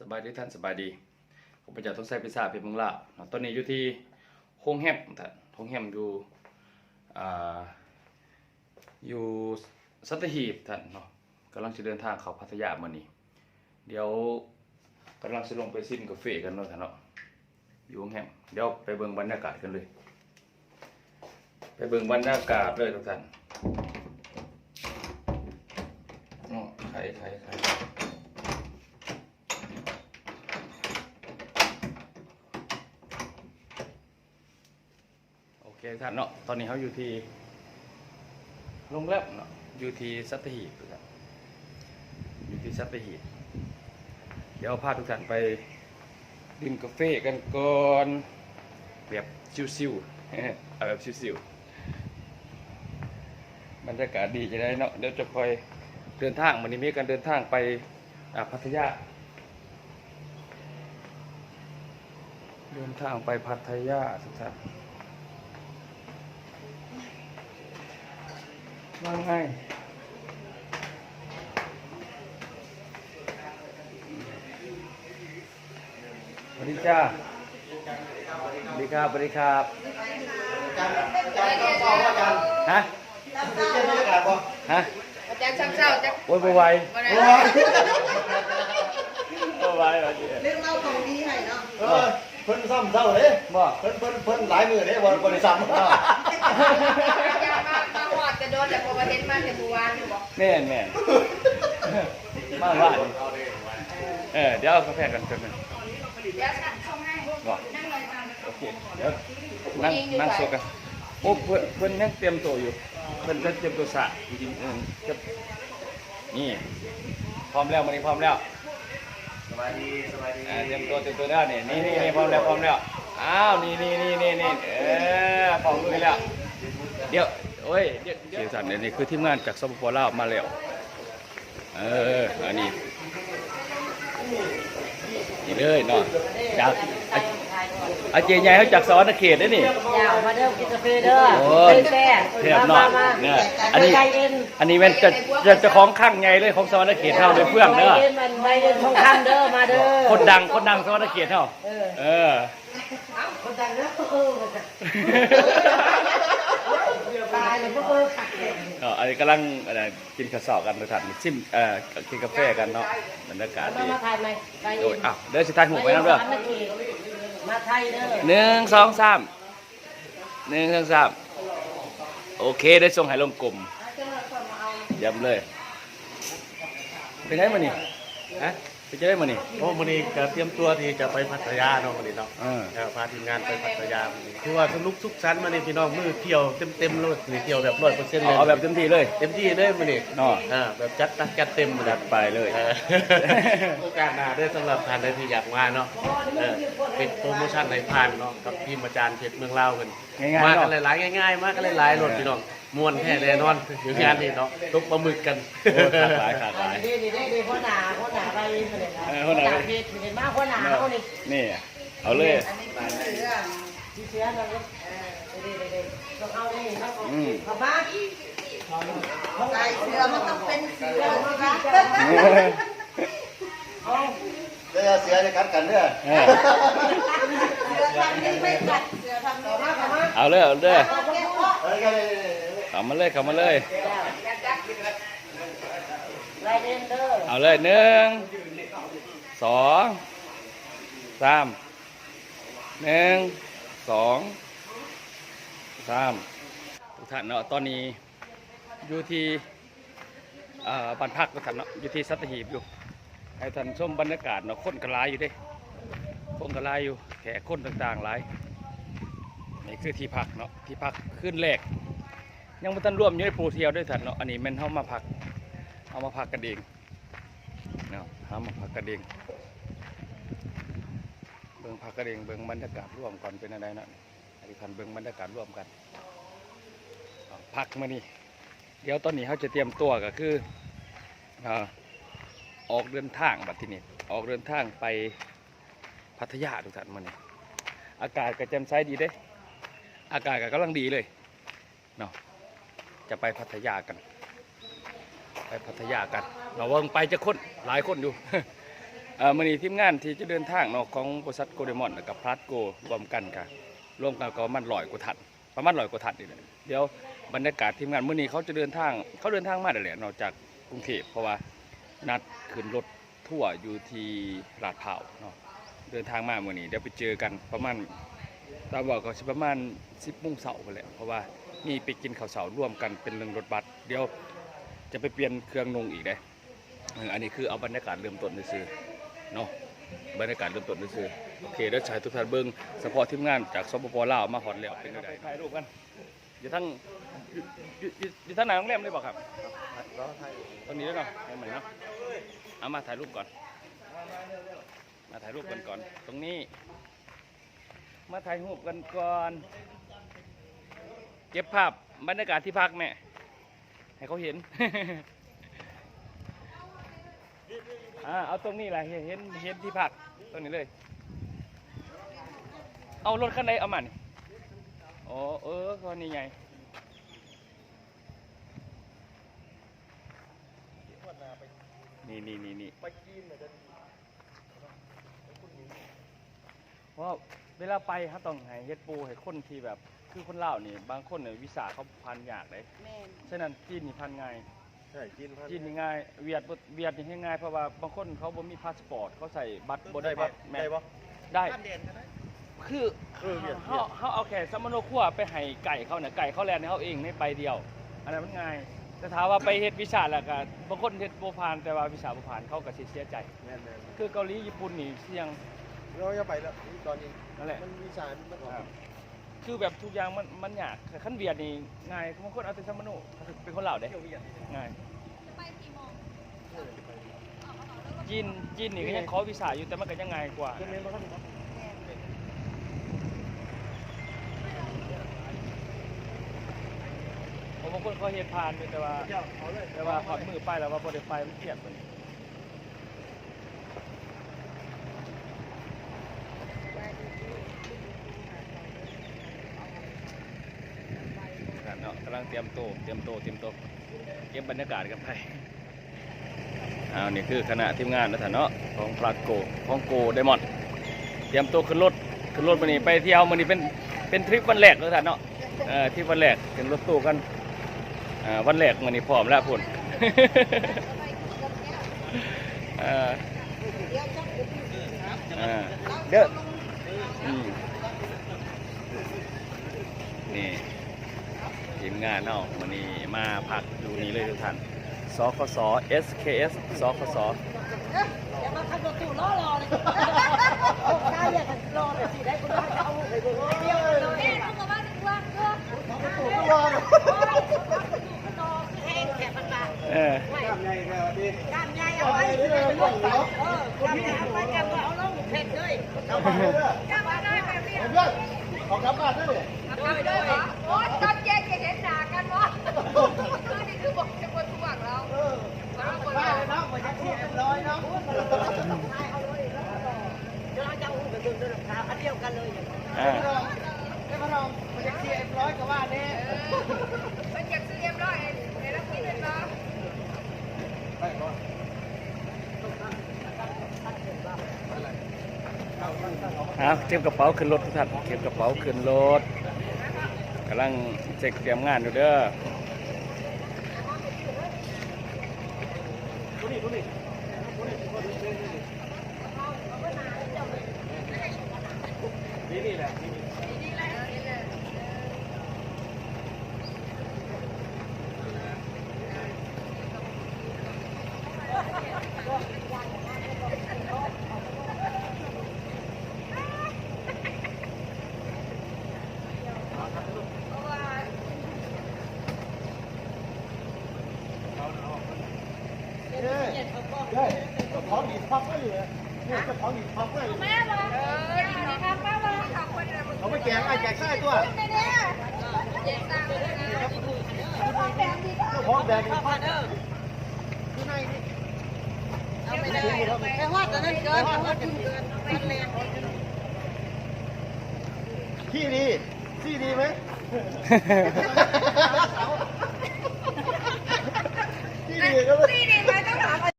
สบายดีท่านสบายดีผมไปจากต้นไทรพิซาเพชรเมืองลาวเนาะตอนนี้อยู่ที่โฮงแฮมท่านโฮงแฮมอยู่อ่าอยู่สัตหีบท่านเนาะกำลังจะเดินทางเขาพัทยามื้อนี้ เดี๋ยวกำลังจะลงไปซิมกาแฟกันเนาะท่านเนาะอยู่โฮงแฮมเดี๋ยวไปเบิ่งบรรยากาศกันเลย ไปเบิ่งบรรยากาศเลยทุกท่านอ๋อใครใครใคร โอเค ท่านเนาะตอนนี้เขาอยู่ที่โรงแรมเนาะอยู่ที่สัตหีบครับอยู่ที่สัตหีบเดี๋ยวพาทุกท่านไปดื่มกาแฟกันก่อนแบบชิวๆเอาแบบชิวๆบรรยากาศดีจะได้เนาะเดี๋ยวจะคอยเดินทางวันนี้มีการเดินทางไปพัทยา เดินทางไปพัทยาทุกท่าน ว่าไงสวัสดีจ้าสวัสดีครับสวัสดีครับฮะฮะอาจารย์ช่างเศร้าจะโอ้ยบไหวายวันไหนบไหวายแบบนี้เรื่องเล่าของดีให้เนาะเออเพิ่นซ้ำเศร้าเลยบ่เพิ่นเพิ่นเพิ่นหลายมือเด้บ่บ่ได้ซ้ำ แต่พอมาเห็นมาแต่เมื่อวานอยู่บอกแม่นแม่นมาว่าดิเออเดี๋ยวเอากาแฟกันกันงเดี๋ยวฉันเข้าให้บ่นั่งเลยตามโอเคเดี๋ยวนั่งนั่งโซกันโอ้เพื่อนเพื่อนยังเตรียมตัวอยู่เพื่อนจะเตรียมตัวสระจริงๆเออจะนี่พร้อมแล้วมันนี้พร้อมแล้วสบายดีสบายดีอ่าเตรียมตัวเตรียมตัวแล้วนี่นี่นี่นี่พร้อมแล้วพร้อมแล้วอ้าวนี่นี่นี่นี่นี่เออพร้อมเลยแล้วเดี๋ยว โอ้ยเดี๋ยวเดี๋ยวสันเนี่ยนี่คือทีมงานจากสปปลาวมาแล้ว เออ อันนี้ นี่เลยเนาะจากอาอาเจใหญ่เขาจากสวรรณเขตได้นี่ยาวมาเด้อกินกาแฟเด้อโอ้ยเป็นแซ่เทียบเนาะเนี่ยอันนี้ใจเย็นอันนี้เป็นจะจะจะของข้างไงเลยของสวรรณเขตเท่าเลยเพื่องเด้อใจเย็นมันไม่เย็นทองคำเด้อมาเด้อคนดังคนดังสวรรณเขตเท่าเออ เออคนดังเด้อเออตายเลยพวกเออขัดเลยเนาะอันนี้กำลังอะไรกินข้าวสอบกันทุกท่านชิมเอ่อกินกาแฟกันเนาะบรรยากาศมาดีมาถ่ายไหมใจโอ้เย็ยนอ้าวเดี๋ยวสิทายหูไปน้ำเด้อมาไทยเด้อหนึ่งสองสามหนึ่งสองสามโอเคได้ส่งให้ลงกลุ่มย้ำเลยเป็นไงมานี่ฮะ ไปเจอได้มานี่ โอ้มื้อนี้ก็เตรียมตัวที่จะไปพัทยาเนาะมื้อนี้เนาะเออแล้วพาทีมงานไปพัทยามื้อนี้คือว่าสนุกสุขสันต์มื้อนี้พี่น้องมื้อเที่ยวเต็มๆเลยนี่เที่ยวแบบ100%เลยเอาแบบเต็มที่เลย เต็มที่เลยมื้อนี้เนาะ อ่าแบบจัดหนักจัดเต็มมื้อจันี้ดไปเลย เออโอกาสหน้าได้สำหรับท่านใดที่อยากมาเนาะเออเป็นโปรโมชั่นในผ่านเนาะกับทีมอาจารย์เพชรเมืองลาวกันง่ายๆมาเนาะกันหลายๆง่ายๆ มากันหลายๆรถพี่น้อง ม่วนแท้แน่นอนอยู่งานนี้เนาะตกปลาหมึกกันโอ้ขาดหลายขาดหลายดีดีดีดีคนหนาคนหนาไปเลยนะเออคนหนาไปเพชรเห็นมากคนหนาคนนี้นี่เอาเลยอันนี้เป็นเสือที่เชื้อเราก็ดีดีดีเราเอานี่เราอืมเอามาใส่เสือมันต้องเป็นเสือสิคะเอาเด้อเสียจะกัดกันเด้อเออเสือทำนี้ไม่กัดเสือทำนี้ไม่กัดเอาเลยเอาเลย เอาแก้วว่าเอ้ยกันเลยเข้ามาเลยเข้ามาเลยลายเดนเดอร์เอาเลยหนึ่งสองสามหนึ่งสองสามทุกท่านเนาะตอนนี้อยู่ที่เอ่อบ้านพักทุกท่านเนาะอยู่ที่สัตหีบอยู่ให้ท่านชมบรรยากาศเนาะคนกระลายอยู่เด้คนกระลายอยู่แขกคนต่างๆหลายนี่คือที่พักเนาะที่พักขึ้นแรก ยังไม่ทันร่วมอยู่ในโปรเทียวด้วยท่านเนาะอันนี้มันเข้ามาพักเอามาพักกันเองเนาะเอามาพักกันเองเบิ่งพักกันเองเบิ่งบรรยากาศร่วมก่อนเป็นอะไรนะอธิพันเบิ่งบรรยากาศร่วมกันพักมานี่เดี๋ยวตอนนี้เขาจะเตรียมตัวก็คืออออกเดินทางบัดทีนี้ออกเดินทางไปพัทยาทุกท่านมานี่อากาศก็แจ่มใสดีเด้ อากาศก็กำลังดีเลยเนาะ จะไปพัทยากัน ไปพัทยากันเราเวิงไปจะคนหลายคนอยู่เออมื้อนี้ทีมงานที่จะเดินทางเนาะของบริษัทโกเดมอนกับพลัสโกรวมกันค่ะรวมกันก็มาณ100กว่าถันประมาณ100กว่าถันนี่แหละเดี๋ยวบรรยากาศทีมงานมื้อนี้เขาจะเดินทางเขาเดินทางมาได้แหละเนอกจากกรุงเทพเพราะว่านัดขึ้นรถทั่วอยู่ที่ลาดพร้าวเนาะเดินทางมามื้อนี้เดี๋ยวไปเจอกันประมาณตามบอกก็สิประมาณ10โมงเช้าไปแหละเพราะว่า มีไปกินข้าวเช้าร่วมกันเป็นเรื่องรถบัสเดี๋ยวจะไปเปลี่ยนเครื่องนงอีกเด้เอออันนี้คือเอาบรรยากาศเริ่มต้นซื่อๆเนาะบรรยากาศเริ่มต้นซื่อๆโอเคเดี๋ยวฉายทุกท่านเบิ่งเฉพาะทีมงานจากสปปลาวมาฮอดแล้วเป็นจังไดถ่ายรูปกันอยู่ทั้งอยู่อยู่อยู่อยู่ทั้งหน้าโรงแรมเลยบ่ครับตรงนี้ด้วยเนาะเห็นไหมเนาะเอามาถ่ายรูปก่อน มาถ่ายรูปกันก่อน ตรงนี้ มาถ่ายรูปกันก่อนเก็บภาพบรรยากาศที่พักแม่ ให้เขาเห็นอ่าเอาตรงนี้แหละเห็นเห็นเห็นที่พักตรงนี้เลย เอารถคันใดเอามันอ๋อเออคนนี้ไงนี่นี่นี่นี่เพราะเวลาไปเขาต้องให้เฮ็ดปูให้คนที่แบบ คือคนลาวนี่ บางคนเนี่ยวิสาเขาพันยากเลยแม่นฉะนั้นจีนนี่พันง่ายใช่กินพัน จีนนี่ง่ายเวียดบ่เวียดนี่ให้ง่ายเพราะว่าบางคนเขาบ่มีพาสปอร์ตเขาใส่บัตรบ่ได้ได้ปะบัตรแม่ได้ปะได้ ข้ามแดนก็ได้ คือเออเวียดเขาเขาเอาแค่ซัมมโนครัวไปให้ไก่เขาเนี่ยไก่เขาแลนให้เขาเองในใบเดียว อันนั้นมันง่ายแต่ถามว่าไปเฮ็ดวิชาแล้วก็บางคนเฮ็ดบ่ผ่านแต่ว่าวิชาบ่ผ่านเขาก็สิเสียใจ แม่นแม่นคือเกาหลีญี่ปุ่นนี่เสี่ยง เราจะไปแล้วตอนนี้นั่นแหละ มันมีสารมันออกครับคือแบบทุกอย่างมันมันยากแต่คันเวียดนี่ง่ายบางคนเอาแต่ซัมมโนเป็นคนลาวเด้เที่ยวเวียดง่ายจีนจีนนี่ก็ยังขอวีซ่าอยู่แต่มันก็ยังง่ายกว่าเที่ยวเมียนมาครับเพราะบางคนเขาเฮ็ดผ่านอยู่แต่ว่าเที่ยวเอาเลยแต่ว่าพอดมือไปแล้วว่าบ่ได้ไปมันเครียดกว่านี้ครับเนาะ กำลังเตรียมโตเตรียมโตเตรียมโตเก็บบรรยากาศกันไปเอานี่คือคณะทีมงานนะท่านเนาะของพลาโกของโกไดมอนด์เตรียมตัวขึ้นรถขึ้นรถมานี่ไปเที่ยวมานี่เป็นเป็นทริปวันแรกเลยท่านเนาะเออทริปวันแรกขึ้นรถตู้กันอ่าวันแรกมันนี่พร้อมแล้วพุ่นเอ่ออ่าเด้ออืมนี่ งานเนาะวันนี้มาพักอยู่นี่เลยทุกท่านสคส SKS สคสอย่ามาขับรถตู้ล้อรอเลยได้อย่าขับรอเลยสิได้คุณได้เอาไปดูเดียวเลยเอ๊ะต้องมาถึงว่าเพื่อรอให้แขกมันมาเออข้ามใหญ่แค่นี้กามใหญ่เอาไว้เลยลูกเออกามใหญ่เอาไว้กามเอาลงเผ็ดเลยกลับบ้านเลยเด้อกลับมาได้แบบนี้เพื่อนเอากลับบ้านด้วยกลับมาได้เหรอโอ๊ยตอนเย็นจะเห็นหนา กันวะคือนี่คือบอกจะคนทวงเราเออเราคนได้เราเลยนะมันจะเที่ยวร้อยนะเดี๋ยวเราจะเอาไปดูด้วยรองเท้าอันเดียวกันเลยอย่างนี้อ่าไอ้พน้องมันจะเที่ยวร้อยก็ว่าแน่มันอยากซื้อเอ็มร้อยในรับกินเลยเนาะได้ก่อนเอาเตรียมกระเป๋าขึ้นรถทุกท่านเตรียมกระเป๋าขึ้นรถ กำลังเช็คเตรียมงานอยู่เด้อนี่นี่แหละนี่นี่ เฮ้ยเฮ้ยของดีท็อปไม่อยู่เลยเนี่ยเจ้าของดีท็อปไม่อยู่ แม่บอกเออดีครับป้าบอกขอบคุณนะมึง เขาไปแจกไอ้แจกไส้ตัวไม่เนี่ยเจ๊ตังค์เลยนะเจ้าของแบรนด์นี่คือในนี่เอาไม่ได้แค่ว่าแต่นั้นเกินแค่ว่ากินเกินเป็นแรงขี้ดีขี้ดีไหมขี้ดีก็ไม่นี่ดีไม่ต้องถาม